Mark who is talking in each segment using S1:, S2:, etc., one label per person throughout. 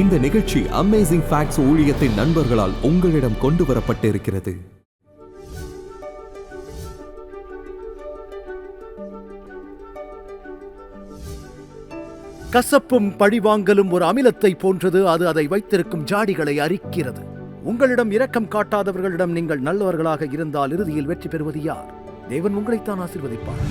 S1: இந்த நிகழ்ச்சி amazing facts ஊழியத்தின் நண்பர்களால் உங்களிடம் கொண்டு வரப்பட்டிருக்கிறது
S2: கசப்பும் பழிவாங்கலும் ஒரு அமிலத்தை போன்றது அது அதை வைத்திருக்கும் ஜாடிகளை அரிக்கிறது. உங்களிடம் இரக்கம் காட்டாதவர்களிடம் நீங்கள் நல்லவர்களாக இருந்தால் இறுதியில் வெற்றி பெறுவது யார்? தேவன் உங்களைத்தான் ஆசீர்வதிப்பார்.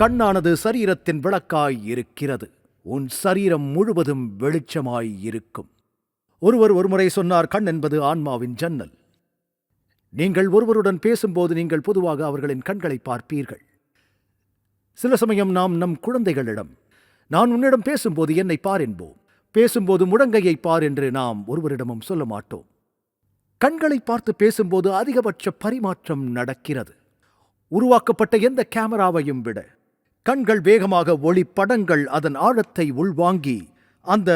S2: கண்ணானது சரீரத்தின் விளக்காய் இருக்கிறது உன் சரீரம் முழுவதும் வெளிச்சமாய் இருக்கும் ஒருவர் ஒருமுறை சொன்னார் கண் என்பது ஆன்மாவின் ஜன்னல். நீங்கள் ஒருவருடன் பேசும்போது நீங்கள் பொதுவாக அவர்களின் கண்களை பார்ப்பீர்கள். சில சமயம் நாம் நம் குழந்தைகளிடம் நான் உன்னிடம் பேசும்போது என்னை பார் என்போம். பேசும்போது முடங்கையை பார் என்று நாம் ஒருவரிடமும் சொல்ல மாட்டோம். கண்களை பார்த்து பேசும்போது அதிகபட்ச பரிமாற்றம் நடக்கிறது. உருவாக்கப்பட்ட எந்த கேமராவையும் விட கண்கள் வேகமாக ஒளி படங்கள் அதன் ஆழத்தை உள்வாங்கி அந்த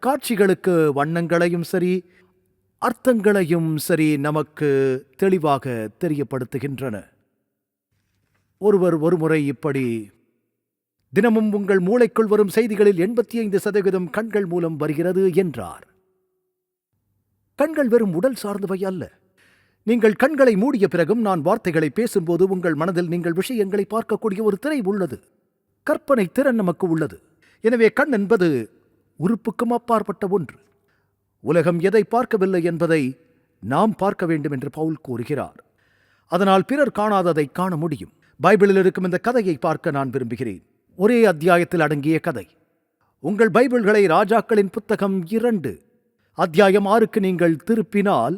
S2: காட்சிகளுக்கு வண்ணங்களையும் சரி அர்த்தங்களையும் சரி நமக்கு தெளிவாக தெரியப்படுத்துகின்றன. ஒருவர் ஒருமுறை இப்படி தினமும் உங்கள் மூளைக்குள் வரும் செய்திகளில் எண்பத்தி ஐந்து சதவீதம் கண்கள் மூலம் வருகிறது என்றார். கண்கள் வெறும் உடல் சார்ந்தவை அல்ல. நீங்கள் கண்களை மூடிய பிறகும் நான் வார்த்தைகளை பேசும்போது உங்கள் மனதில் நீங்கள் விஷயங்களை பார்க்கக்கூடிய ஒரு திரை உள்ளது. கற்பனை திறன் நமக்கு உள்ளது. எனவே கண் என்பது உறுப்புக்கும் அப்பாற்பட்ட ஒன்று. உலகம் எதை பார்க்கவில்லை என்பதை நாம் பார்க்க வேண்டும் என்று பவுல் கூறுகிறார். அதனால் பிறர் காணாததை காண முடியும். பைபிளில் இருக்கும் இந்த கதையை பார்க்க நான் விரும்புகிறேன். ஒரே அத்தியாயத்தில் அடங்கிய கதை. உங்கள் பைபிள்களை ராஜாக்களின் புத்தகம் இரண்டு. அத்தியாயம் ஆறுக்கு நீங்கள் திருப்பினால்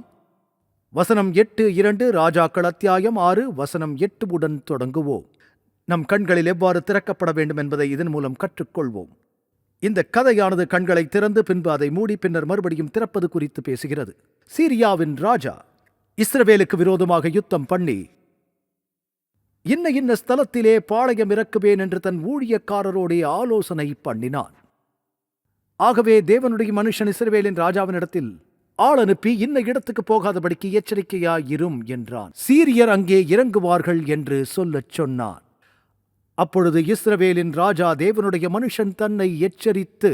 S2: வசனம் எட்டு இரண்டு ராஜாக்கள் அத்தியாயம் ஆறு வசனம் எட்டு உடன் தொடங்குவோம். நம் கண்களில் எவ்வாறு திறக்கப்பட வேண்டும் என்பதை இதன் மூலம் கற்றுக்கொள்வோம். இந்த கதையானது கண்களை திறந்து பின்பு அதை மூடி பின்னர் மறுபடியும் திறப்பது குறித்து பேசுகிறது. சீரியாவின் ராஜா இஸ்ரவேலுக்கு விரோதமாக யுத்தம் பண்ணி இன்ன இன்ன ஸ்தலத்திலே பாளையம் இறக்குவேன் என்று தன் ஊழியக்காரரோடே ஆலோசனை பண்ணினான். ஆகவே தேவனுடைய மனுஷன் இஸ்ரவேலின் ராஜாவினிடத்தில் ஆள் அனுப்பி இன்ன இடத்துக்கு போகாதபடிக்கு எச்சரிக்கையாயிரும் என்றான். சீரியர் அங்கே இறங்குவார்கள் என்று சொல்லச் சொன்னான். அப்பொழுது இஸ்ரவேலின் ராஜா தேவனுடைய மனுஷன் தன்னை எச்சரித்து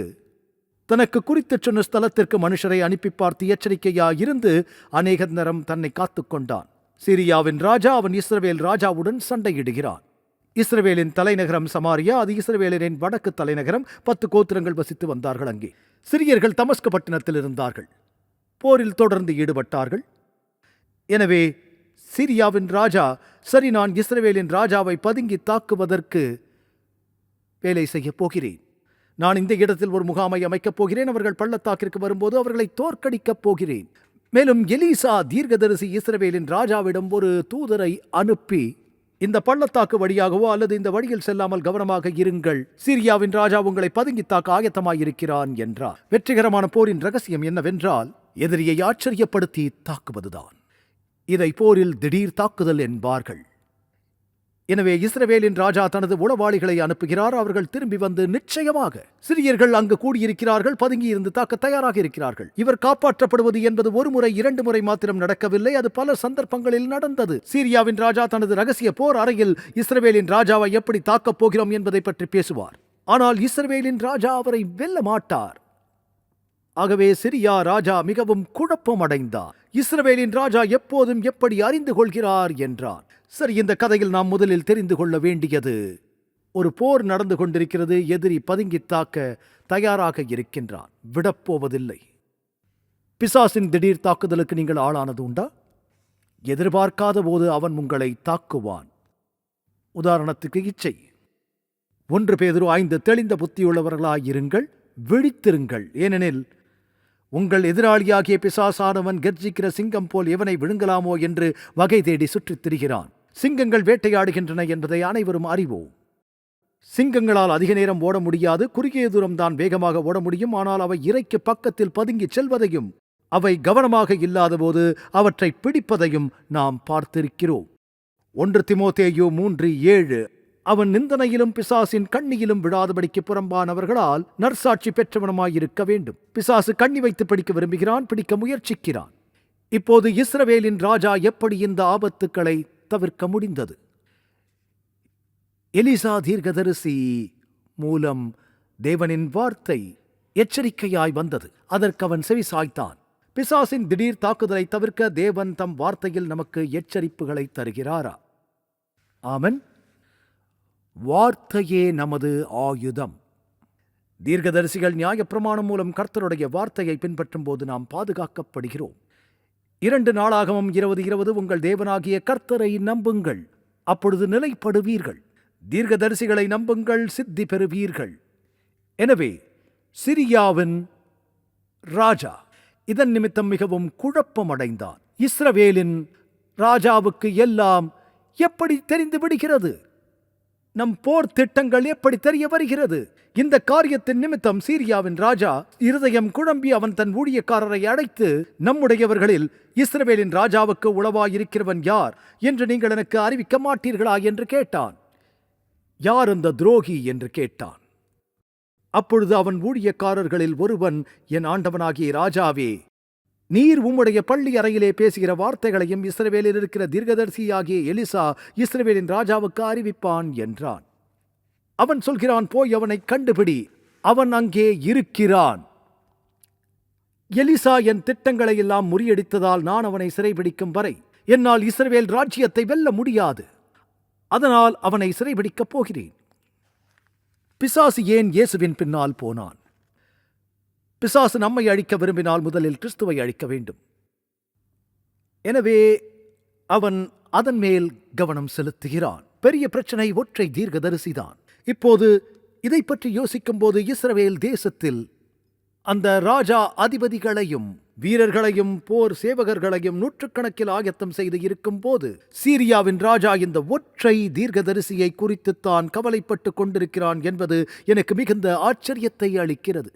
S2: தனக்கு குறித்துச் சொன்ன ஸ்தலத்திற்கு மனுஷரை அனுப்பி பார்த்து எச்சரிக்கையாயிருந்து அநேக நேரம் தன்னை காத்துக்கொண்டான் சிரியாவின் ராஜா அவன் இஸ்ரவேல் ராஜாவுடன் சண்டையிடுகிறான். இஸ்ரவேலின் தலைநகரம் சமாரியா அது இஸ்ரவேலரின் வடக்கு தலைநகரம். பத்து கோத்திரங்கள் வசித்து வந்தார்கள் அங்கே. சிரியர்கள் தமஸ்கு பட்டணத்தில் இருந்தார்கள். போரில் தொடர்ந்து ஈடுபட்டார்கள். எனவே சிரியாவின் ராஜா சரி நான் இஸ்ரேவேலின் ராஜாவை பதுங்கி தாக்குவதற்கு வேலை செய்யப் போகிறேன். நான் இந்த இடத்தில் ஒரு முகாமை அமைக்கப் போகிறேன். அவர்கள் பள்ளத்தாக்கிற்கு வரும்போது அவர்களை தோற்கடிக்கப் போகிறேன். மேலும் எலீசா தீர்க்கதரிசி இஸ்ரவேலின் ராஜாவிடம் ஒரு தூதரை அனுப்பி இந்த பள்ளத்தாக்கு வழியாகவோ அல்லது இந்த வழியில் செல்லாமல் கவனமாக இருங்கள். சிரியாவின் ராஜா உங்களை பதுங்கி தாக்க ஆயத்தமாயிருக்கிறான் என்றார். வெற்றிகரமான போரின் ரகசியம் என்னவென்றால் எதிரியை ஆச்சரியப்படுத்தி தாக்குவதுதான். இதை போரில் திடீர் தாக்குதல் என்பார்கள். எனவே இஸ்ரவேலின் ராஜா தனது உளவாளிகளை அனுப்புகிறார். அவர்கள் திரும்பி வந்து நிச்சயமாக சிறியர்கள் அங்கு கூடியிருக்கிறார்கள். பதுங்கி இருந்து தாக்க தயாராக இருக்கிறார்கள். இவர் காப்பாற்றப்படுவது என்பது ஒரு முறை இரண்டு முறை மாத்திரம் நடக்கவில்லை. அது பல சந்தர்ப்பங்களில் நடந்தது. சீரியாவின் ராஜா தனது ரகசிய போர் அறையில் இஸ்ரவேலின் ராஜாவை எப்படி தாக்கப் போகிறோம் என்பதை பற்றி பேசுவார். ஆனால் இஸ்ரவேலின் ராஜா அவரை வெல்ல மாட்டார். ஆகவே சிரியா ராஜா மிகவும் குழப்பம் அடைந்தார் இஸ்ரவேலின் ராஜா எப்போதும் எப்படி அறிந்து கொள்கிறார் என்றார். சரி இந்த கதையில் நாம் முதலில் தெரிந்து கொள்ள வேண்டியது ஒரு போர் நடந்து கொண்டிருக்கிறது எதிரி பதுங்கி தாக்க தயாராக இருக்கின்றான். விடப்போவதில்லை. பிசாசின் திடீர் தாக்குதலுக்கு நீங்கள் ஆளானது உண்டா? எதிர்பார்க்காத போது அவன் உங்களை தாக்குவான். உதாரணத்துக்கு இச்சை. ஒன்று பேதுரு ஐந்து தெளிந்த புத்தியுள்ளவர்களாயிருங்கள் விழித்திருங்கள். ஏனெனில் உங்கள் எதிராளியாகிய பிசாசானவன் கர்ஜிக்கிற சிங்கம் போல் எவனை விழுங்கலாமோ என்று வகை தேடி சுற்றித் திரிகிறான். சிங்கங்கள் வேட்டையாடுகின்றன என்பதை அனைவரும் அறிவோம். சிங்கங்களால் அதிக நேரம் ஓட முடியாது குறுகிய தூரம் தான் வேகமாக ஓட முடியும் ஆனால் அவை இறைக்கு பக்கத்தில் பதுங்கிச் செல்வதையும் அவை கவனமாக இல்லாதபோது அவற்றை பிடிப்பதையும் நாம் பார்த்திருக்கிறோம். ஒன்று திமோத்தேயு மூன்று ஏழு அவன் நிந்தனையிலும் பிசாசின் கண்ணியிலும் விழாதபடிக்கு புறம்பானவர்களால் நற்சாட்சி பெற்றவனமாயிருக்க வேண்டும். பிசாசு கண்ணி வைத்து பிடிக்க விரும்புகிறான் பிடிக்க முயற்சிக்கிறான். இப்போது இஸ்ரவேலின் ராஜா எப்படி இந்த ஆபத்துக்களை தவிர்க்க முடிந்தது? எலிசா தீர்க்கதரிசி மூலம் தேவனின் வார்த்தை எச்சரிக்கையாய் வந்தது. அதற்கு அவன் செவி சாய்த்தான். பிசாசின் திடீர் தாக்குதலை தவிர்க்க தேவன் தம் வார்த்தையில் நமக்கு எச்சரிப்புகளை தருகிறாரா? ஆமன். வார்த்தையே நமது ஆயுதம். தீர்க்கதரிசிகள் நியாயப்பிரமாணம் மூலம் கர்த்தருடைய வார்த்தையை பின்பற்றும் போது நாம் பாதுகாக்கப்படுகிறோம். இரண்டு நாளாகவும் இருபது இருபது உங்கள் தேவனாகிய கர்த்தரை நம்புங்கள். அப்பொழுது நிலைப்படுவீர்கள். தீர்க்கதரிசிகளை நம்புங்கள் சித்தி பெறுவீர்கள். எனவே சிரியாவின் ராஜா இதன் நிமித்தம் மிகவும் குழப்பமடைந்தான். இஸ்ரவேலின் ராஜாவுக்கு எல்லாம் எப்படி தெரிந்து விடுகிறது? நம் போர் திட்டங்கள் எப்படி தெரிய வருகிறது? இந்த காரியத்தின் நிமித்தம் சீரியாவின் ராஜா இருதயம் குழம்பி அவன் தன் ஊழியக்காரரை அழைத்து நம்முடையவர்களில் இஸ்ரவேலின் ராஜாவுக்கு உளவாயிருக்கிறவன் யார்? என்று நீங்கள் எனக்கு அறிவிக்க மாட்டீர்களா? என்று கேட்டான். யார் அந்த துரோகி? என்று கேட்டான். அப்பொழுது அவன் ஊழியக்காரர்களில் ஒருவன் என் ஆண்டவனாகிய ராஜாவே நீர் உம்முடைய பள்ளி அறையிலே பேசுகிற வார்த்தைகளையும் இஸ்ரவேலில் இருக்கிற தீர்க்கதரிசியாகிய எலிசா இஸ்ரவேலின் ராஜாவுக்கு அறிவிப்பான் என்றான். அவன் சொல்கிறான் போய் அவனை கண்டுபிடி அவன் அங்கே இருக்கிறான். எலிசா என் திட்டங்களை எல்லாம் முறியடித்ததால் நான் அவனை சிறைபிடிக்கும் வரை என்னால் இஸ்ரவேல் ராஜ்யத்தை வெல்ல முடியாது. அதனால் அவனை சிறைபிடிக்கப் போகிறேன். பிசாசு ஏன் இயேசுவின் பின்னால் போனான்? பிசாசு நம்மை அழிக்க விரும்பினால் முதலில் கிறிஸ்துவை அழிக்க வேண்டும். எனவே அவன் அதன் மேல் கவனம் செலுத்துகிறான். பெரிய பிரச்சனை ஒற்றை தீர்க்கதரிசிதான். இப்போது இதை பற்றி யோசிக்கும்போது இஸ்ரவேல் தேசத்தில் அந்த ராஜா அதிபதிகளையும் வீரர்களையும் போர் சேவகர்களையும் நூற்றுக்கணக்கில் ஆயத்தம் செய்து இருக்கும் போது சீரியாவின் ராஜா இந்த ஒற்றை தீர்க்கதரிசியை குறித்து தான் கவலைப்பட்டுக் கொண்டிருக்கிறான் என்பது எனக்கு மிகுந்த ஆச்சரியத்தை அளிக்கிறது.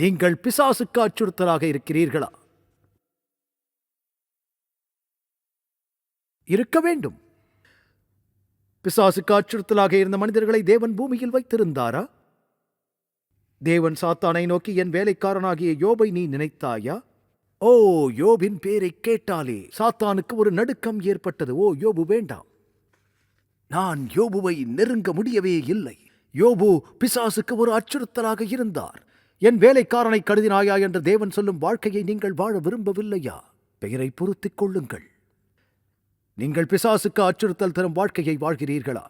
S2: நீங்கள் பிசாசுக்கு அச்சுறுத்தலாக இருக்கிறீர்களா? இருக்க வேண்டும். பிசாசுக்கு அச்சுறுத்தலாக இருந்த மனிதர்களை தேவன் பூமியில் வைத்திருந்தாரா? தேவன் சாத்தானை நோக்கி என் வேலைக்காரனாகிய யோபை நீ நினைத்தாயா? ஓ யோபின் பேரை கேட்டாலே சாத்தானுக்கு ஒரு நடுக்கம் ஏற்பட்டது. ஓ யோபு வேண்டாம். நான் யோபுவை நெருங்க முடியவே இல்லை. யோபு பிசாசுக்கு ஒரு அச்சுறுத்தலாக இருந்தார். என் வேலைக்காரனை கருதினாயா என்று தேவன் சொல்லும் வாழ்க்கையை நீங்கள் வாழ விரும்பவில்லையா? பெயரை பொருத்திக் கொள்ளுங்கள். நீங்கள் பிசாசுக்கு அச்சுறுத்தல் தரும் வாழ்க்கையை வாழ்கிறீர்களா?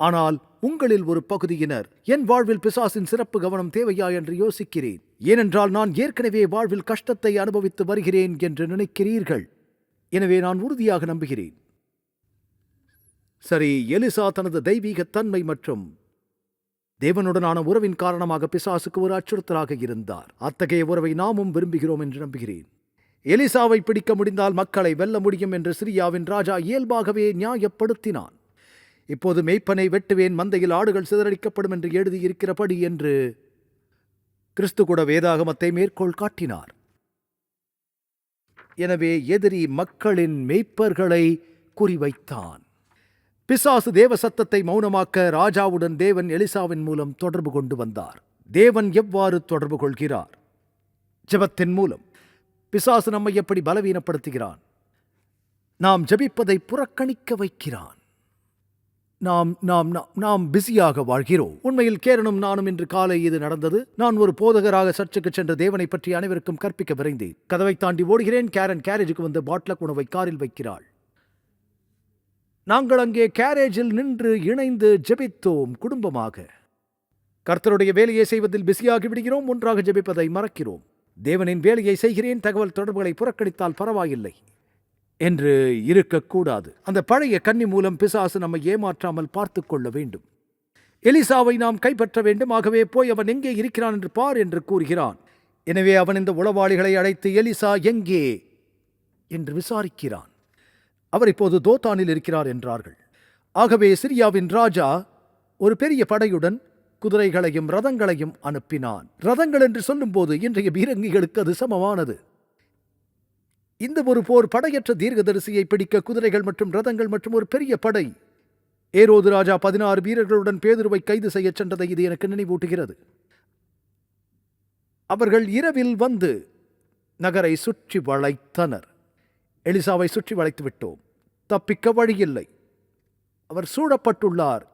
S2: ஆனால் உங்களில் ஒரு பகுதியினர் என் வாழ்வில் பிசாசின் சிறப்பு கவனம் தேவையா என்று யோசிக்கிறேன். ஏனென்றால் நான் ஏற்கனவே வாழ்வில் கஷ்டத்தை அனுபவித்து வருகிறேன் என்று நினைக்கிறீர்கள். எனவே நான் உறுதியாக நம்புகிறேன். சரி எலிசா தனது தெய்வீக தன்மை மற்றும் தேவனுடனான உறவின் காரணமாக பிசாசுக்கு ஒரு அச்சுறுத்தலாக இருந்தார். அத்தகைய உறவை நாமும் விரும்புகிறோம் என்று நம்புகிறேன். எலிசாவை பிடிக்க முடிந்தால் மக்களை வெல்ல முடியும் என்று சிரியாவின் ராஜா இயல்பாகவே நியாயப்படுத்தினான். இப்போது மெய்ப்பனை வெட்டுவேன் மந்தையில் ஆடுகள் சிதறடிக்கப்படும் என்று எழுதியிருக்கிறபடி என்று கிறிஸ்து கூட வேதாகமத்தை மேற்கோள் காட்டினார். எனவே எதிரி மக்களின் மெய்ப்பர்களை குறிவைத்தான். பிசாசு தேவ சத்தத்தை மௌனமாக்க ராஜாவுடன் தேவன் எலிசாவின் மூலம் தொடர்பு கொண்டு வந்தார். தேவன் எவ்வாறு தொடர்பு கொள்கிறார்? ஜபத்தின் மூலம். பிசாசு நம்மை எப்படி பலவீனப்படுத்துகிறான்? நாம் ஜபிப்பதை புறக்கணிக்க வைக்கிறான். நாம் நாம் நாம்- நாம் பிஸியாக வாழ்கிறோம். உண்மையில் கேரனும் நானும் இன்று காலை இது நடந்தது. நான் ஒரு போதகராக சர்ச்சுக்கு சென்ற தேவனை பற்றி அனைவருக்கும் கற்பிக்க விரைந்தேன். கதவை தாண்டி ஓடுகிறேன். கேரன் கேரேஜுக்கு வந்து பாட்லக் உணவை காரில் வைக்கிறாள். நாங்கள் அங்கே கேரேஜில் நின்று இணைந்து ஜெபித்தோம் குடும்பமாக. கர்த்தருடைய வேலையை செய்வதில் பிஸியாகி விடுகிறோம் ஒன்றாக ஜெபிப்பதை மறக்கிறோம். தேவனின் வேலையை செய்கிறேன் தகவல் தொடர்புகளை புறக்கணித்தால் பரவாயில்லை என்று இருக்கக்கூடாது. அந்த பழைய கன்னி மூலம் பிசாசு நம்மை ஏமாற்றாமல் பார்த்து கொள்ள வேண்டும். எலிசாவை நாம் கைப்பற்ற வேண்டும். ஆகவே போய் அவன் எங்கே இருக்கிறான் என்று பார் என்று கூறுகிறான். எனவே அவன் இந்த உளவாளிகளை அழைத்து எலிசா எங்கே? என்று விசாரிக்கிறான். அவர் இப்போது தோத்தானில் இருக்கிறார் என்றார்கள். ஆகவே சிரியாவின் ராஜா ஒரு பெரிய படையுடன் குதிரைகளையும் ரதங்களையும் அனுப்பினான். ரதங்கள் என்று சொல்லும்போது இன்றைய பீரங்கிகளுக்கு அது சமமானது. இந்த ஒரு போர் படையற்ற தீர்க்கதரிசியை பிடிக்க குதிரைகள் மற்றும் ரதங்கள் மற்றும் ஒரு பெரிய படை ஏரோது ராஜா பதினாறு வீரர்களுடன் பேதுருவை கைது செய்யச் சென்றதை இது எனக்கு நினைவூட்டுகிறது. அவர்கள் இரவில் வந்து நகரை சுற்றி வளைத்தனர். எலிசாவை சுற்றி வளைத்து விட்டோம் தப்பிக்க வழியில்லை. அவர் சூழப்பட்டுள்ளார்.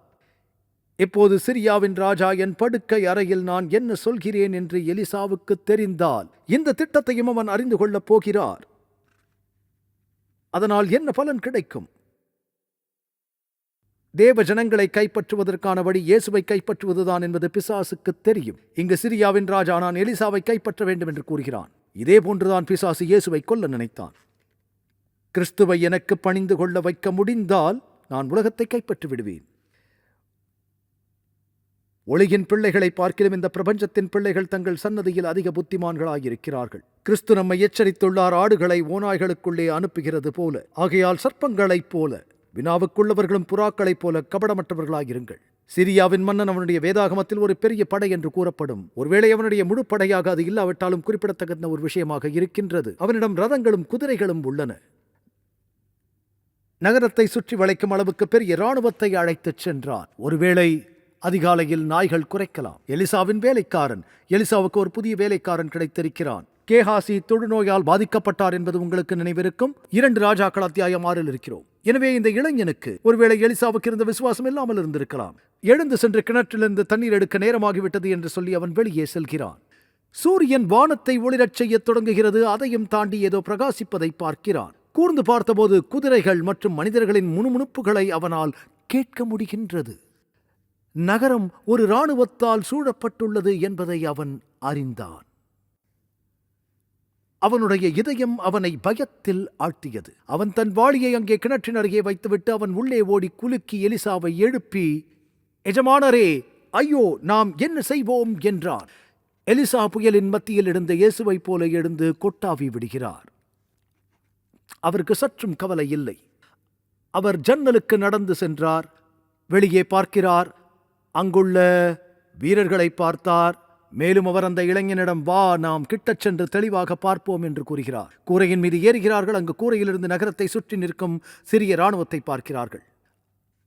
S2: இப்போது சிரியாவின் ராஜா என் படுக்கை அறையில் நான் என்ன சொல்கிறேன்? என்று எலிசாவுக்கு தெரிந்தால் இந்த திட்டத்தையும் அவன் அறிந்து கொள்ளப் போகிறார். அதனால் என்ன பலன் கிடைக்கும்? தேவ ஜனங்களை கைப்பற்றுவதற்கான வழி இயேசுவை கைப்பற்றுவதுதான் என்பது பிசாசுக்கு தெரியும். இங்கு சிரியாவின் ராஜா நான் எலிசாவை கைப்பற்ற வேண்டும் என்று கூறுகிறான். இதே போன்றுதான் பிசாசு இயேசுவை கொல்ல நினைத்தான். கிறிஸ்துவை எனக்கு பணிந்து கொள்ள வைக்க முடிந்தால் நான் உலகத்தை கைப்பற்றி விடுவேன் ஒளியின் பிள்ளைகளை பார்க்கிலும் இந்த பிரபஞ்சத்தின் பிள்ளைகள் தங்கள் சன்னதியில் அதிக புத்திமான்களாயிருக்கிறார்கள். கிறிஸ்து நம்மை எச்சரித்துள்ளார் ஆடுகளை ஓநாய்களுக்குள்ளே அனுப்புகிறது போல. ஆகையால் சர்ப்பங்களைப் போல வினாவுக்குள்ளவர்களும் புறாக்களைப் போல கபடமற்றவர்களாயிருங்கள். சிரியாவின் மன்னன் அவனுடைய வேதாகமத்தில் ஒரு பெரிய படை என்று கூறப்படும். ஒருவேளை அவனுடைய முழு படையாக அது இல்லாவிட்டாலும் குறிப்பிடத்தக்க ஒரு விஷயமாக இருக்கின்றது. அவனிடம் ரதங்களும் குதிரைகளும் உள்ளன. நகரத்தை சுற்றி வளைக்கும் அளவுக்கு பெரிய இராணுவத்தை அழைத்துச் சென்றான் ஒருவேளை அதிகாலையில் நாய்கள் குறைக்கலாம். எலிசாவின் வேலைக்காரன் எலிசாவுக்கு ஒரு புதிய வேலைக்காரன் கிடைத்திருக்கிறான். கேஹாசி தொழுநோயால் பாதிக்கப்பட்டார் என்பது உங்களுக்கு நினைவிருக்கும்? இரண்டு ராஜாக்கள் அத்தியாயம் ஆறில் இருக்கிறோம். எனவே இந்த இளைஞனுக்கு ஒருவேளை எலிசாவுக்கு இருந்த விசுவாசம் இல்லாமல் இருந்திருக்கலாம். எழுந்து சென்று கிணற்றிலிருந்து தண்ணீர் எடுக்க நேரமாகிவிட்டது என்று சொல்லி அவன் வெளியே செல்கிறான். சூரியன் வானத்தை ஒளிரச் செய்யத் தொடங்குகிறது. அதையும் தாண்டி ஏதோ பிரகாசிப்பதை பார்க்கிறான். கூர்ந்து பார்த்தபோது குதிரைகள் மற்றும் மனிதர்களின் முணுமுணுப்புகளை அவனால் கேட்க முடிகின்றது. நகரம் ஒரு இராணுவத்தால் சூழப்பட்டுள்ளது என்பதை அவன் அறிந்தான். அவனுடைய இதயம் அவனை பயத்தில் ஆழ்த்தியது. அவன் தன் வாளியை அங்கே கிணற்றின் அருகே வைத்துவிட்டு அவன் உள்ளே ஓடி குலுக்கி எலிசாவை எழுப்பி எஜமானரே ஐயோ நாம் என்ன செய்வோம்? என்றான். எலிசா புயலின் மத்தியில் இருந்த இயேசுவைப் போல எழுந்து கொட்டாவி விடுகிறார். அவருக்கு சற்றும் கவலை இல்லை. அவர் ஜன்னலுக்கு நடந்து சென்றார் வெளியே பார்க்கிறார் அங்குள்ள வீரர்களை பார்த்தார். மேலும் அவர் அந்த இளைஞனிடம் வா நாம் கிட்டச் சென்று தெளிவாக பார்ப்போம் என்று கூறுகிறார். கூரையின் மீது ஏறுகிறார்கள் அங்கு கூரையிலிருந்து நகரத்தை சுற்றி நிற்கும் சிறிய இராணுவத்தை பார்க்கிறார்கள்.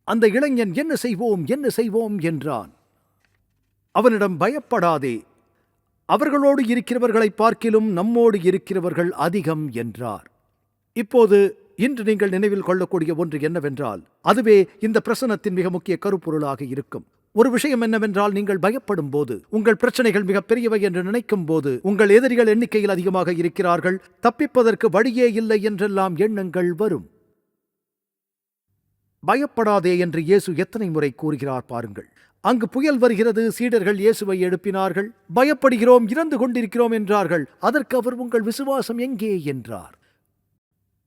S2: அந்த இளைஞன் என்ன செய்வோம் என்ன செய்வோம் என்றான். அவனிடம் பயப்படாதே அவர்களோடு இருக்கிறவர்களை பார்க்கிலும் நம்மோடு இருக்கிறவர்கள் அதிகம் என்றார். இப்போது இன்று நீங்கள் நினைவில் கொள்ளக்கூடிய ஒன்று என்னவென்றால் அதுவே இந்த பிரசனத்தின் மிக முக்கிய கருப்பொருளாக இருக்கும். ஒரு விஷயம் என்னவென்றால் நீங்கள் பயப்படும் போது உங்கள் பிரச்சனைகள் மிக பெரியவை என்று நினைக்கும் போது உங்கள் எதிரிகள் எண்ணிக்கையில் அதிகமாக இருக்கிறார்கள் தப்பிப்பதற்கு வழியே இல்லை என்றெல்லாம் எண்ணங்கள் வரும். பயப்படாதே என்று இயேசு எத்தனை முறை கூறுகிறார் பாருங்கள். அங்கு புயல் வருகிறது சீடர்கள் இயேசுவை எழுப்பினார்கள். பயப்படுகிறோம் இறந்து கொண்டிருக்கிறோம் என்றார்கள். அதற்கு அவர் உங்கள் விசுவாசம் எங்கே? என்றார்.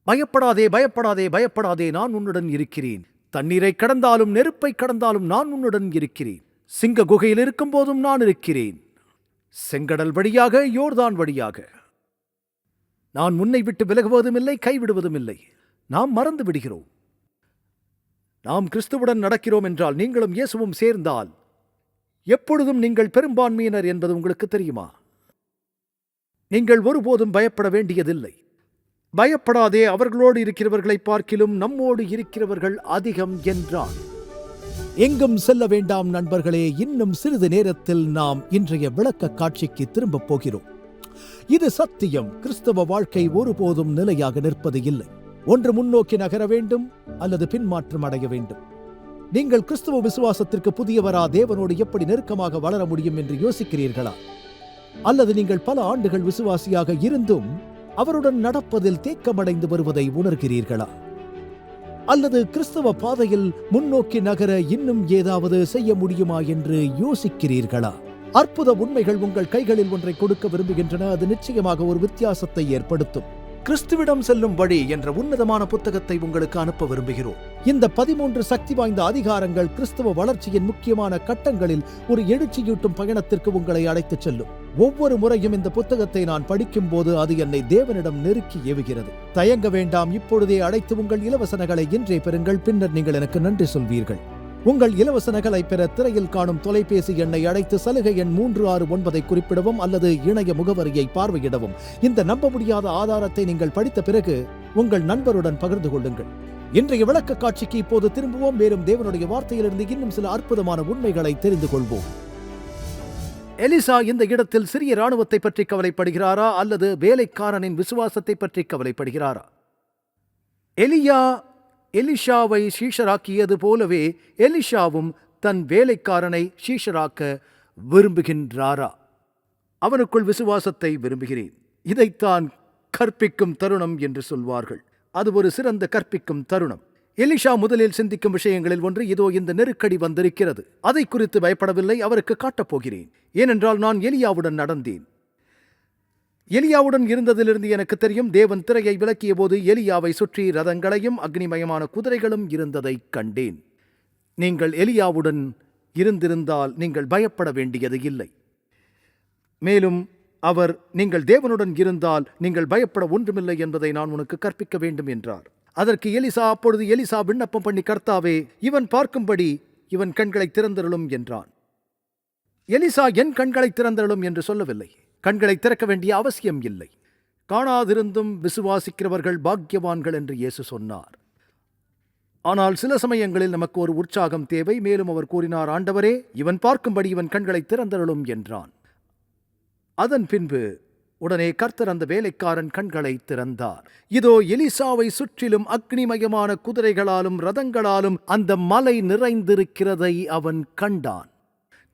S2: பயப்படாதே பயப்படாதே பயப்படாதே நான் உன்னுடன் இருக்கிறேன். தண்ணீரை கடந்தாலும் நெருப்பை கடந்தாலும் நான் உன்னுடன் இருக்கிறேன். சிங்க குகையில் இருக்கும் போதும் நான் இருக்கிறேன். செங்கடல் வழியாக யோர்தான் வழியாக. நான் முன்னை விட்டு விலகுவதும் இல்லை கைவிடுவதும் இல்லை. நாம் மறந்து விடுகிறோம். நாம் கிறிஸ்துவுடன் நடக்கிறோம் என்றால் நீங்களும் இயேசுவும் சேர்ந்தால் எப்பொழுதும் நீங்கள் பெரும்பான்மையினர் என்பது உங்களுக்கு தெரியுமா? நீங்கள் ஒருபோதும் பயப்பட வேண்டியதில்லை. பயப்படாதே அவர்களோடு இருக்கிறவர்களை பார்க்கிலும் நம்மோடு இருக்கிறவர்கள் அதிகம் என்றான். எங்கும் செல்ல வேண்டாம் நண்பர்களே இன்னும் சிறிது நேரத்தில் நாம் இன்றைய விளக்க காட்சிக்கு திரும்பப் போகிறோம். இது சத்தியம் கிறிஸ்தவ வாழ்க்கை ஒருபோதும் நிலையாக நிற்பது இல்லை. ஒன்று முன்னோக்கி நகர வேண்டும் அல்லது பின்மாற்றம் அடைய வேண்டும். நீங்கள் கிறிஸ்துவ விசுவாசத்திற்கு புதியவரா தேவனோடு எப்படி நெருக்கமாக வளர முடியும் என்று யோசிக்கிறீர்களா? அல்லது நீங்கள் பல ஆண்டுகள் விசுவாசியாக இருந்தும் அவருடன் நடப்பதில் தேக்கமடைந்து வருவதை உணர்கிறீர்களா? அல்லது கிறிஸ்தவ பாதையில் முன்னோக்கி நகர இன்னும் ஏதாவது செய்ய முடியுமா என்று யோசிக்கிறீர்களா? அற்புத உண்மைகள் உங்கள் கைகளில் ஒன்றை கொடுக்க விரும்புகின்றன அது நிச்சயமாக ஒரு வித்தியாசத்தை ஏற்படுத்தும். கிறிஸ்துவிடம் செல்லும் வழி என்ற உன்னதமான புத்தகத்தை உங்களுக்கு அனுப்ப விரும்புகிறோம். இந்த பதிமூன்று சக்தி வாய்ந்த அதிகாரங்கள் கிறிஸ்தவ வளர்ச்சியின் முக்கியமான கட்டங்களில் ஒரு எழுச்சியூட்டும் பயணத்திற்கு உங்களை அழைத்துச் செல்லும். ஒவ்வொரு முறையும் இந்த புத்தகத்தை நான் படிக்கும் போது அது என்னை தேவனிடம் நெருக்கி ஏவுகிறது. தயங்க வேண்டாம் இப்பொழுதே அழைத்து உங்கள் இலவசனங்களை இன்றே பெறுங்கள். பின்னர் நீங்கள் எனக்கு நன்றி சொல்வீர்கள். உங்கள் இலவச நகலை பெற திரையில் காணும் தொலைபேசி எண்ணை அழைத்து சலுகை எண் மூன்று ஆறு ஒன்பதை குறிப்பிடவும் அல்லது இணைய முகவரியை பார்வையிடவும். இந்த நம்ப முடியாத ஆதாரத்தை நீங்கள் படித்த பிறகு உங்கள் நண்பருடன் பகிர்ந்து கொள்ளுங்கள். இன்றைய விளக்க காட்சிக்கு இப்போது திரும்புவோம். மேலும் தேவனுடைய வார்த்தையிலிருந்து இன்னும் சில அற்புதமான உண்மைகளை தெரிந்து கொள்வோம். எலிசா இந்த இடத்தில் சிறிய ராணுவத்தை பற்றி கவலைப்படுகிறாரா அல்லது வேலைக்காரனின் விசுவாசத்தை பற்றி கவலைப்படுகிறாரா? எலியா எலிஷாவை சீஷராக்கியது போலவே எலிஷாவும் தன் வேலைக்காரனை ஷீஷராக்க விரும்புகின்றாரா? அவனுக்குள் விசுவாசத்தை விரும்புகிறேன். இதைத்தான் கற்பிக்கும் தருணம் என்று சொல்வார்கள். அது ஒரு சிறந்த கற்பிக்கும் தருணம். எலிஷா முதலில் சிந்திக்கும் விஷயங்களில் ஒன்று இதோ இந்த நெருக்கடி வந்திருக்கிறது. அதை குறித்து பயப்படவில்லை அவருக்கு காட்டப் போகிறேன். ஏனென்றால் நான் எலியாவுடன் நடந்தேன். எலியாவுடன் இருந்ததிலிருந்து எனக்கு தெரியும் தேவன் திரையை விளக்கிய போது எலியாவை சுற்றி ரதங்களையும் அக்னிமயமான குதிரைகளும் இருந்ததைக் கண்டேன். நீங்கள் எலியாவுடன் இருந்திருந்தால் நீங்கள் பயப்பட வேண்டியது இல்லை. மேலும் அவர் நீங்கள் தேவனுடன் இருந்தால் நீங்கள் பயப்பட ஒன்றுமில்லை என்பதை நான் உனக்கு கற்பிக்க வேண்டும் என்றார். அதற்கு எலிசா அப்பொழுது எலிசா விண்ணப்பம் பண்ணி கர்த்தாவே இவன் பார்க்கும்படி இவன் கண்களை திறந்தருளும் என்றான். எலிசா என் கண்களை திறந்தருளும் என்று சொல்லவில்லை. கண்களை திறக்க வேண்டிய அவசியம் இல்லை. காணாதிருந்தும் விசுவாசிக்கிறவர்கள் பாக்கியவான்கள் என்று இயேசு சொன்னார். ஆனால் சில சமயங்களில் நமக்கு ஒரு உற்சாகம் தேவை. மேலும் அவர் கூறினார் ஆண்டவரே இவன் பார்க்கும்படி இவன் கண்களை திறந்தருளும் என்றான். அதன் பின்பு உடனே கர்த்தர் அந்த வேலைக்காரன் கண்களை திறந்தார். இதோ எலிசாவை சுற்றிலும் அக்னிமயமான குதிரைகளாலும் ரதங்களாலும் அந்த மலை நிறைந்திருக்கிறதை அவன் கண்டான்.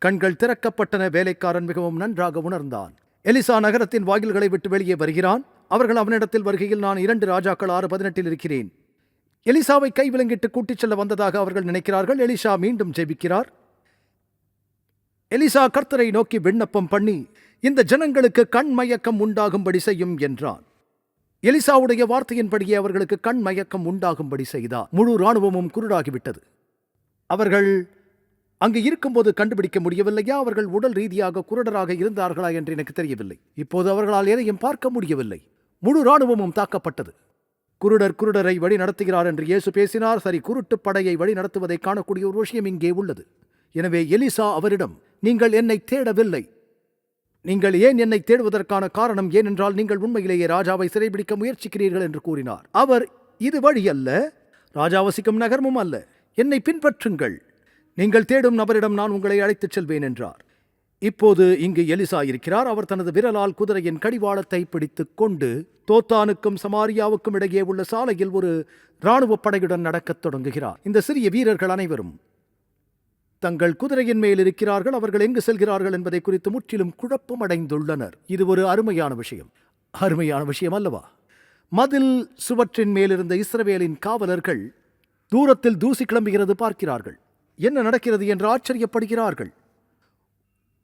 S2: கண்கள் திறக்கப்பட்டன. வேலைக்காரன் மிகவும் நன்றாக உணர்ந்தான். எலிசா நகரத்தின் வாயில்களை விட்டு வெளியே வருகிறான். அவர்கள் அவனிடத்தில் வருகையில் நான் இரண்டு ராஜாக்கள் ஆறு பதினெட்டில் இருக்கிறேன். எலிசாவை கைவிலங்கிட்டு கூட்டிச் செல்ல வந்ததாக அவர்கள் நினைக்கிறார்கள். எலிசா மீண்டும் ஜெபிக்கிறார். எலிசா கர்த்தரை நோக்கி விண்ணப்பம் பண்ணி இந்த ஜனங்களுக்கு கண் மயக்கம் உண்டாகும்படி செய்யும் என்றான். எலிசாவுடைய வார்த்தையின்படியே அவர்களுக்கு கண் மயக்கம் உண்டாகும்படி செய்தார். முழு இராணுவமும் குருடாகிவிட்டது. அவர்கள் அங்கு இருக்கும்போது கண்டுபிடிக்க முடியவில்லையா? அவர்கள் உடல் ரீதியாக குருடராக இருந்தார்களா என்று எனக்கு தெரியவில்லை. இப்போது அவர்களால் எதையும் பார்க்க முடியவில்லை. முழு இராணுவமும் தாக்கப்பட்டது. குருடர் குருடரை வழி நடத்துகிறார் என்று இயேசு பேசினார். சரி குருட்டு படையை வழி நடத்துவதை காணக்கூடிய ஒரு விஷயம் இங்கே உள்ளது. எனவே எலிசா அவரிடம் நீங்கள் என்னை தேடவில்லை. நீங்கள் ஏன் என்னை தேடுவதற்கான காரணம் ஏனென்றால் நீங்கள் உண்மையிலேயே ராஜாவை சிறைபிடிக்க முயற்சிக்கிறீர்கள் என்று கூறினார். அவர் இது வழி அல்ல. ராஜா வசிக்கும் நகரமும் அல்ல. என்னை பின்பற்றுங்கள். நீங்கள் தேடும் நபரிடம் நான் உங்களை அழைத்துச் செல்வேன் என்றார். இப்போது இங்கு எலிசா இருக்கிறார். அவர் தனது விரலால் குதிரையின் கடிவாளத்தை பிடித்துக் கொண்டு தோத்தானுக்கும் சமாரியாவுக்கும் இடையே உள்ள சாலையில் ஒரு இராணுவ படையுடன் நடக்கத் தொடங்குகிறார். இந்த சிறிய வீரர்கள் அனைவரும் தங்கள் குதிரையின் மேல் இருக்கிறார்கள். அவர்கள் எங்கு செல்கிறார்கள் என்பதை குறித்து முற்றிலும் குழப்பம் அடைந்துள்ளனர். இது ஒரு அருமையான விஷயம். அருமையான விஷயம் அல்லவா? மதில் சுவற்றின் மேலிருந்த இஸ்ரவேலின் காவலர்கள் தூரத்தில் தூசி கிளம்புகிறது பார்க்கிறார்கள். என்ன நடக்கிறது என்று ஆச்சரியப்படுகிறார்கள்.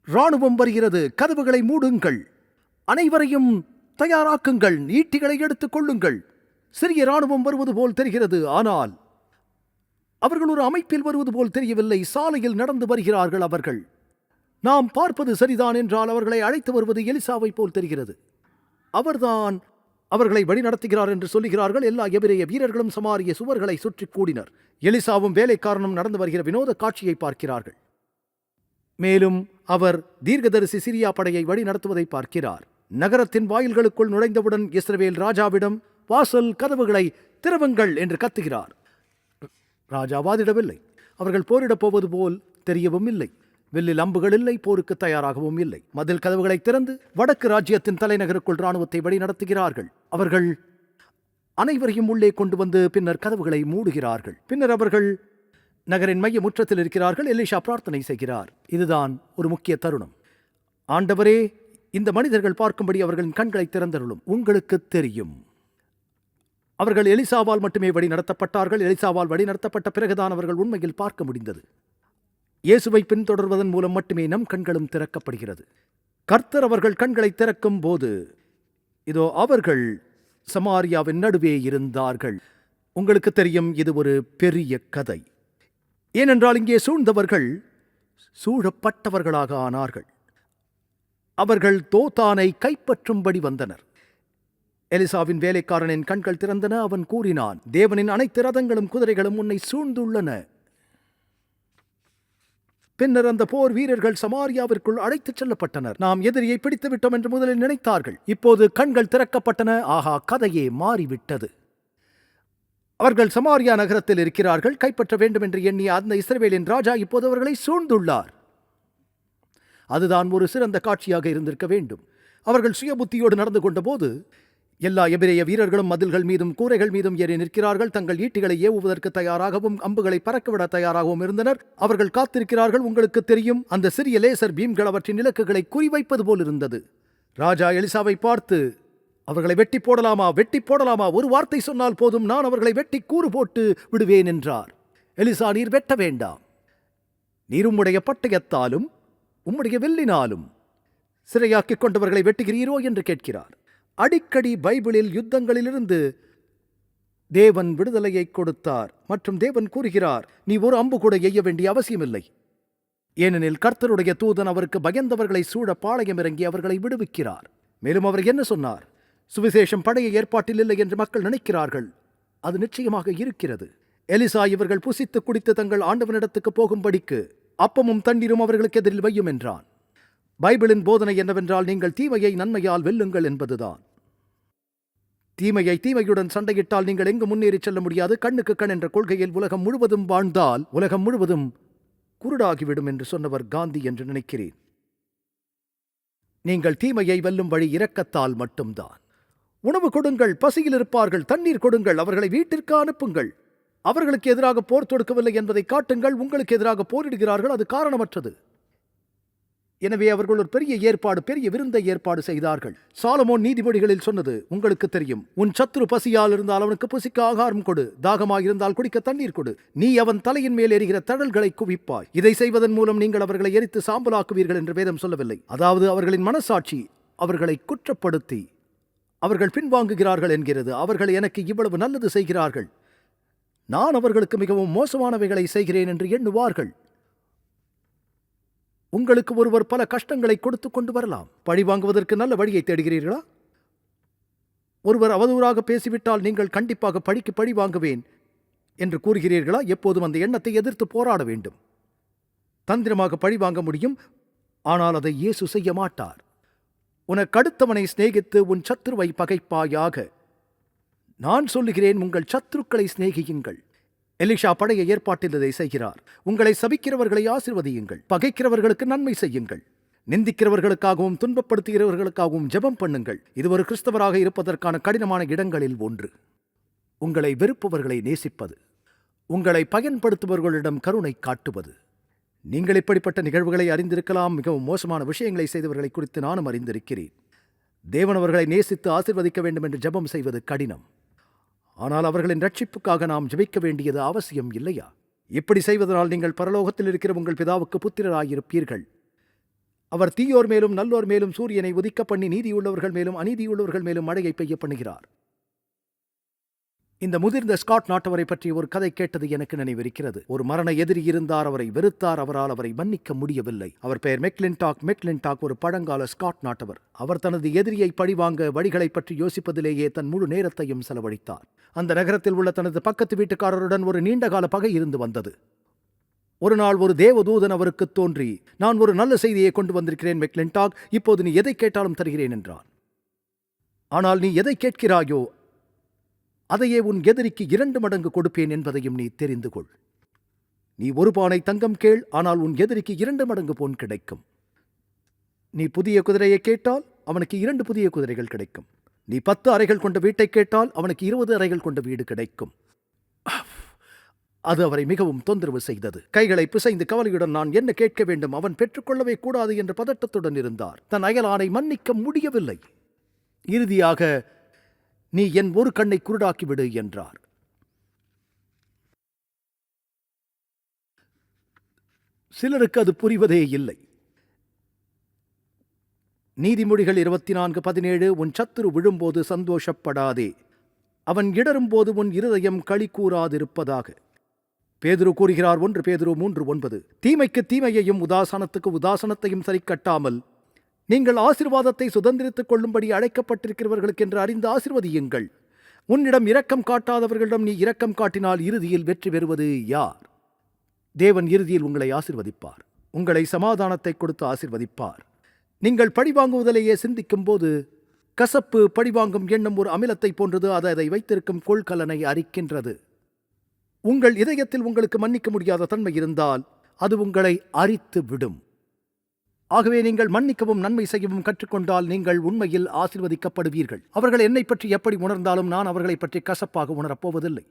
S2: ராணுவம் வருகிறது கதவுகளை மூடுங்கள். அனைவரையும் தயாராக்குங்கள் ஈட்டிகளை எடுத்துக் கொள்ளுங்கள். சிறிய ராணுவம் வருவது போல் தெரிகிறது ஆனால் அவர்கள் ஒரு அமைப்பில் வருவது போல் தெரியவில்லை சாலையில் நடந்து வருகிறார்கள் அவர்கள். நாம் பார்ப்பது சரிதான் என்றால் அவர்களை அழைத்து வருவது எலிசாவை போல் தெரிகிறது. அவர்தான் அவர்களை வழிநடத்துகிறார் என்று சொல்லுகிறார்கள். எல்லா எபிரேய வீரர்களும் சமாரிய சுவர்களை சுற்றி கூடினர். எலிசாவும் வேலைக்காரனும் நடந்து வருகிற வினோத காட்சியை பார்க்கிறார்கள். மேலும் அவர் தீர்க்கதரிசி சிரியா படையை வழி நடத்துவதை பார்க்கிறார். நகரத்தின் வாயில்களுக்குள் நுழைந்தவுடன் இஸ்ரவேல் ராஜாவிடம் வாசல் கதவுகளை திறவுங்கள் என்று கத்துகிறார். ராஜா வாதிடவில்லை. அவர்கள் போரிடப் போவது போல் தெரியவும் இல்லை. வில்லில் அம்புகள் இல்லை போருக்கு தயாராகவும் இல்லை. மதில் கதவுகளை திறந்து வடக்கு ராஜ்யத்தின் தலைநகருக்குள் ராணுவத்தை வழி நடத்துகிறார்கள் அவர்கள் அனைவரையும் உள்ளே கொண்டு வந்து பின்னர் கதவுகளை மூடுகிறார்கள். பின்னர் அவர்கள் நகரின் மைய முற்றத்தில் இருக்கிறார்கள். எலிஷா பிரார்த்தனை செய்கிறார். இதுதான் ஒரு முக்கிய தருணம். ஆண்டவரே இந்த மனிதர்கள் பார்க்கும்படி அவர்களின் கண்களை திறந்தருளும். உங்களுக்கு தெரியும். அவர்கள் எலிசாவால் மட்டுமே வழி நடத்தப்பட்டார்கள் எலிசாவால் வழி நடத்தப்பட்ட பிறகுதான் அவர்கள் உண்மையில் பார்க்க முடிந்தது. இயேசுவை பின்தொடர்வதன் மூலம் மட்டுமே நம் கண்களும் திறக்கப்படுகிறது. கர்த்தர் அவர்கள் கண்களை திறக்கும் போது இதோ அவர்கள் சமாரியாவின் நடுவே இருந்தார்கள். உங்களுக்கு தெரியும் இது ஒரு பெரிய கதை. ஏனென்றால் இங்கே சூழ்ந்தவர்கள் சூழப்பட்டவர்களாக ஆனார்கள். அவர்கள் தோத்தானை கைப்பற்றும்படி வந்தனர். எலிசாவின் வேலைக்காரனின் கண்கள் திறந்தன. அவன் கூறினான் தேவனின் அனைத்து ரதங்களும் குதிரைகளும் உன்னை சூழ்ந்துள்ளன. பின்னர் அந்த போர் வீரர்கள் சமாரியாவிற்குள் அழைத்துச் செல்லப்பட்டனர். நாம் எதிரியை பிடித்து விட்டோம் என்று முதலில் நினைத்தார்கள். இப்போது கண்கள் திறக்கப்பட்டன. ஆஹா கதையே மாறிவிட்டது. அவர்கள் சமாரியா நகரத்தில் இருக்கிறார்கள். கைப்பற்ற வேண்டும் என்று எண்ணிய அந்த இஸ்ரேலின் ராஜா இப்போது அவர்களை சூழ்ந்துள்ளார். அதுதான் ஒரு சிறந்த காட்சியாக இருந்திருக்க வேண்டும். அவர்கள் சுயபுத்தியோடு நடந்து கொண்டபோது எல்லா எபிரேய வீரர்களும் மதில்கள் மீதும் கூரைகள் மீதும் ஏறி நிற்கிறார்கள். தங்கள் ஈட்டிகளை ஏவுவதற்கு தயாராகவும் அம்புகளை பறக்கவிட தயாராகவும் இருந்தனர். அவர்கள் காத்திருக்கிறார்கள் உங்களுக்கு தெரியும். அந்த சிறிய லேசர் பீம்கள் அவற்றின் இலக்குகளை குறிவைப்பது போல் இருந்தது. ராஜா எலிசாவை பார்த்து அவர்களை வெட்டி போடலாமா? வெட்டி போடலாமா? ஒரு வார்த்தை சொன்னால் போதும். நான் அவர்களை வெட்டி கூறு போட்டு விடுவேன் என்றார். எலிசா நீர் வெட்ட வேண்டாம். நீர் உம்முடைய பட்டயத்தாலும் உம்முடைய வெல்லினாலும் சிறையாக்கிக் கொண்டவர்களை வெட்டுகிறீரோ? என்று கேட்கிறார். அடிக்கடி பைபிளில் யுத்தங்களிலிருந்து தேவன் விடுதலையை கொடுத்தார். மற்றும் தேவன் கூறுகிறார் நீ ஒரு அம்பு கூட எய்ய வேண்டிய அவசியமில்லை. ஏனெனில் கர்த்தருடைய தூதன் அவருக்கு பயந்தவர்களை சூழ பாளையம் இறங்கி அவர்களை விடுவிக்கிறார். மேலும் அவர் என்ன சொன்னார்? சுவிசேஷம் பழைய ஏற்பாட்டில் இல்லை என்று மக்கள் நினைக்கிறார்கள். அது நிச்சயமாக இருக்கிறது. எலிசா இவர்கள் புசித்து குடித்து தங்கள் ஆண்டவனிடத்துக்கு போகும்படிக்கு அப்பமும் தண்ணீரும் அவர்களுக்கு எதிரில் வையும் என்றான். பைபிளின் போதனை என்னவென்றால் நீங்கள் தீமையை நன்மையால் வெல்லுங்கள் என்பதுதான். தீமையை தீமையுடன் சண்டையிட்டால் நீங்கள் எங்கு முன்னேறி செல்ல முடியாது. கண்ணுக்கு கண் என்ற கொள்கையில் உலகம் முழுவதும் வாழ்ந்தால் உலகம் முழுவதும் குருடாகிவிடும் என்று சொன்னவர் காந்தி என்று நினைக்கிறேன். நீங்கள் தீமையை வெல்லும் வழி இரக்கத்தால் மட்டும்தான். உணவு கொடுங்கள் பசியில் இருப்பார்கள் தண்ணீர் கொடுங்கள் அவர்களை வீட்டிற்கு அனுப்புங்கள். அவர்களுக்கு எதிராக போர் தொடுக்கவில்லை என்பதை காட்டுங்கள் உங்களுக்கு எதிராக போரிடுகிறார்கள் அது காரணமற்றது. எனவே அவர்கள் ஒரு பெரிய ஏற்பாடு பெரிய விருந்தை ஏற்பாடு செய்தார்கள். சாலமோன் நீதிமொழிகளில் சொன்னது உங்களுக்கு தெரியும். உன் சத்துரு பசியால் இருந்தால் அவனுக்கு புசிக்க ஆகாரம் கொடு. தாகமாக இருந்தால் குடிக்க தண்ணீர் கொடு. நீ அவன் தலையின் மேல் எரிகிற தடல்களை குவிப்பாய். இதை செய்வதன் மூலம் நீங்கள் அவர்களை எரித்து சாம்பலாக்குவீர்கள் என்று வேதம் சொல்லவில்லை. அதாவது அவர்களின் மனசாட்சி அவர்களை குற்றப்படுத்தி அவர்கள் பின்வாங்குகிறார்கள் என்கிறது. அவர்கள் எனக்கு இவ்வளவு நல்லது செய்கிறார்கள். நான் அவர்களுக்கு மிகவும் மோசமானவைகளை செய்கிறேன் என்று எண்ணுவார்கள். உங்களுக்கு ஒருவர் பல கஷ்டங்களை கொடுத்து கொண்டு வரலாம். பழி வாங்குவதற்கு நல்ல வழியை தேடுகிறீர்களா? ஒருவர் அவதூறாக பேசிவிட்டால் நீங்கள் கண்டிப்பாக பழிக்கு பழி வாங்குவேன் என்று கூறுகிறீர்களா? எப்போதும் அந்த எண்ணத்தை எதிர்த்து போராட வேண்டும். தந்திரமாக பழி வாங்க முடியும். ஆனால் அதை இயேசு செய்ய மாட்டார். உனக்கு அடுத்தவனை சிநேகித்து உன் சத்துருவை பகைப்பாயாக. நான் சொல்லுகிறேன் உங்கள் சத்துருக்களை சிநேகியுங்கள். எலிஷா படையை ஏற்பாட்டில் இதை செய்கிறார். உங்களை சபிக்கிறவர்களை ஆசிர்வதியுங்கள். பகைக்கிறவர்களுக்கு நன்மை செய்யுங்கள். நிந்திக்கிறவர்களுக்காகவும் துன்பப்படுத்துகிறவர்களுக்காகவும் ஜெபம் பண்ணுங்கள். இது ஒரு கிறிஸ்தவராக இருப்பதற்கான கடினமான இடங்களில் ஒன்று. உங்களை வெறுப்பவர்களை நேசிப்பது. உங்களை பயன்படுத்துபவர்களிடம் கருணை காட்டுவது. நீங்கள் இப்படிப்பட்ட நிகழ்வுகளை அறிந்திருக்கலாம். மிகவும் மோசமான விஷயங்களை செய்தவர்களை குறித்து நானும் அறிந்திருக்கிறேன். தேவனவர்களை நேசித்து ஆசிர்வதிக்க வேண்டும் என்று ஜெபம் செய்வது கடினம். ஆனால் அவர்களின் ரட்சிப்புக்காக நாம் ஜெபிக்க வேண்டியது அவசியம் இல்லையா? இப்படி செய்வதனால் நீங்கள் பரலோகத்தில் இருக்கிற உங்கள் பிதாவுக்கு புத்திரராயிருப்பீர்கள். அவர் தீயோர் மேலும் நல்லோர் மேலும் சூரியனை உதிக்க பண்ணி நீதியுள்ளவர்கள் மேலும் அநீதியுள்ளவர்கள் மேலும் மழையை பெய்ய பண்ணுகிறார். இந்த முதிர்ந்த ஸ்காட் நாட்டவரை பற்றி ஒரு கதை கேட்டது எனக்கு நினைவிருக்கிறது. ஒரு மரண எதிரி இருந்தார் அவரை வெறுத்தார் அவரால் அவரை மன்னிக்க முடியவில்லை. அவர் பெயர் மெக்லின்டாக். மெக்லின்டாக் ஒரு பழங்கால ஸ்காட் நாட்டவர். அவர் தனது எதிரியை பழிவாங்க வழிகளை பற்றி யோசிப்பதிலேயே தன் முழு நேரத்தையும் செலவழித்தார். அந்த நகரத்தில் உள்ள தனது பக்கத்து வீட்டுக்காரருடன் ஒரு நீண்டகால பகை இருந்து வந்தது. ஒரு நாள் ஒரு தேவதூதன் அவருக்கு தோன்றி நான் ஒரு நல்ல செய்தியை கொண்டு வந்திருக்கிறேன் மெக்லின்டாக். இப்போது நீ எதை கேட்டாலும் தருகிறேன் என்றான். ஆனால் நீ எதை கேட்கிறாயோ அதையே உன் எதிரிக்கு இரண்டு மடங்கு கொடுப்பேன் என்பதையும் நீ தெரிந்து கொள் நீ ஒரு பானை தங்கம் கேள் ஆனால் உன் எதிரிக்கு இரண்டு மடங்கு போன் கிடைக்கும். நீ புதிய குதிரையை கேட்டால் அவனுக்கு இரண்டு புதிய குதிரைகள் கிடைக்கும். நீ பத்து அறைகள் கொண்ட வீட்டை கேட்டால் அவனுக்கு இருபது அறைகள் கொண்ட வீடு கிடைக்கும். அது அவரை மிகவும் தொந்தரவு செய்தது. கைகளை பிசைந்து கவலையுடன் நான் என்ன கேட்க வேண்டும்? அவன் பெற்றுக்கொள்ளவே கூடாது என்ற பதட்டத்துடன் இருந்தார். தன் அயலானை மன்னிக்க முடியவில்லை. இறுதியாக நீ என் ஒரு கண்ணை குருடாக்கிவிடு என்றார். சிலருக்கு அது புரிவதே இல்லை. நீதிமொழிகள் இருபத்தி நான்கு பதினேழு உன் சத்துரு விழும்போது சந்தோஷப்படாதே. அவன் இடரும்போது உன் இருதயம் களி கூறாதிருப்பதாக. பேதுரு கூறுகிறார் ஒன்று பேதுரு மூன்று ஒன்பது. தீமைக்கு தீமையையும் உதாசனத்துக்கு உதாசனத்தையும் சரி கட்டாமல் நீங்கள் ஆசிர்வாதத்தை சுதந்திரித்துக் கொள்ளும்படி அழைக்கப்பட்டிருக்கிறவர்களுக்கு என்று அறிந்து ஆசிர்வதியுங்கள். உன்னிடம் இரக்கம் காட்டாதவர்களிடம் நீ இரக்கம் காட்டினால் இறுதியில் வெற்றி பெறுவது யார்? தேவன் இறுதியில் உங்களை ஆசிர்வதிப்பார். உங்களை சமாதானத்தை கொடுத்து ஆசிர்வதிப்பார். நீங்கள் பழிவாங்குவதிலேயே சிந்திக்கும் போது கசப்பு பழிவாங்கும் எண்ணம் ஒரு அமிலத்தை போன்றது அது அதை வைத்திருக்கும் கொள்கலனை அரிக்கின்றது. உங்கள் இதயத்தில் உங்களுக்கு மன்னிக்க முடியாத தன்மை இருந்தால் அது உங்களை அரித்து விடும் ஆகவே நீங்கள் மன்னிக்கவும் நன்மை செய்யவும் கற்றுக்கொண்டால் நீங்கள் உண்மையில் ஆசிர்வதிக்கப்படுவீர்கள். அவர்கள் என்னை பற்றி எப்படி உணர்ந்தாலும் நான் அவர்களைப் பற்றி கசப்பாக உணரப்போவதில்லை.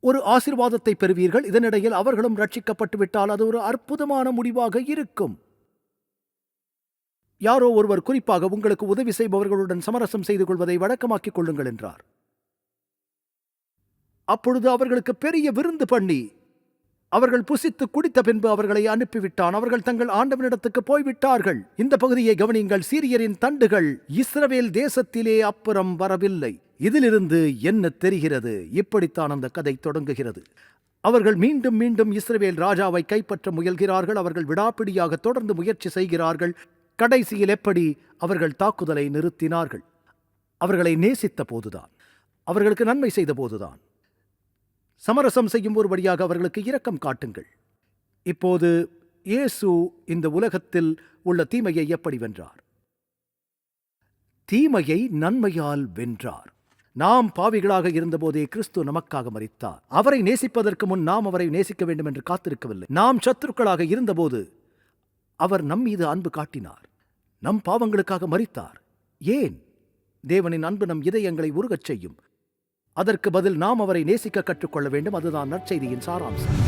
S2: ஒரு ஆசிர்வாதத்தை பெறுவீர்கள். இதனிடையில் அவர்களும் ரட்சிக்கப்பட்டு விட்டால் அது ஒரு அற்புதமான முடிவாக இருக்கும். யாரோ ஒருவர் குறிப்பாக உங்களுக்கு உதவி செய்பவர்களுடன் சமரசம் செய்து கொள்வதை வழக்கமாக்கிக் கொள்ளுங்கள் என்றார். அப்பொழுது அவர்களுக்கு பெரிய விருந்து பண்ணி அவர்கள் புசித்து குடித்த பின்பு அவர்களை அனுப்பிவிட்டான். அவர்கள் தங்கள் ஆண்டவனிடத்துக்கு போய்விட்டார்கள். இந்த பகுதியை கவனியுங்கள். சீரியரின் தண்டுகள் இஸ்ரவேல் தேசத்திலே அப்புறம் வரவில்லை. இதிலிருந்து என்ன தெரிகிறது? இப்படித்தான் அந்த கதை தொடங்குகிறது. அவர்கள் மீண்டும் மீண்டும் இஸ்ரவேல் ராஜாவை கைப்பற்ற முயல்கிறார்கள். அவர்கள் விடாப்பிடியாக தொடர்ந்து முயற்சி செய்கிறார்கள். கடைசியில் எப்படி அவர்கள் தாக்குதலை நிறுத்தினார்கள்? அவர்களை நேசித்த போதுதான். அவர்களுக்கு நன்மை செய்த போதுதான். சமரசம் செய்யும் ஒரு வழியாக அவர்களுக்கு இரக்கம் காட்டுங்கள். இப்போது இயேசு இந்த உலகத்தில் உள்ள தீமையை எப்படி வென்றார்? தீமையை நன்மையால் வென்றார். நாம் பாவிகளாக இருந்தபோதே கிறிஸ்து நமக்காக மறித்தார் அவரை நேசிப்பதற்கு முன் நாம் அவரை நேசிக்க வேண்டும் என்று காத்திருக்கவில்லை. நாம் சத்துருக்களாக இருந்தபோது அவர் நம் மீது அன்பு காட்டினார். நம் பாவங்களுக்காக மறித்தார் ஏன்? தேவனின் அன்பு நம் இதயங்களை உருகச் செய்யும். அதற்கு பதில் நாம் அவரை நேசிக்க கற்றுக்கொள்ள வேண்டும். அதுதான் நற்செய்தியின் சாராம்சம்.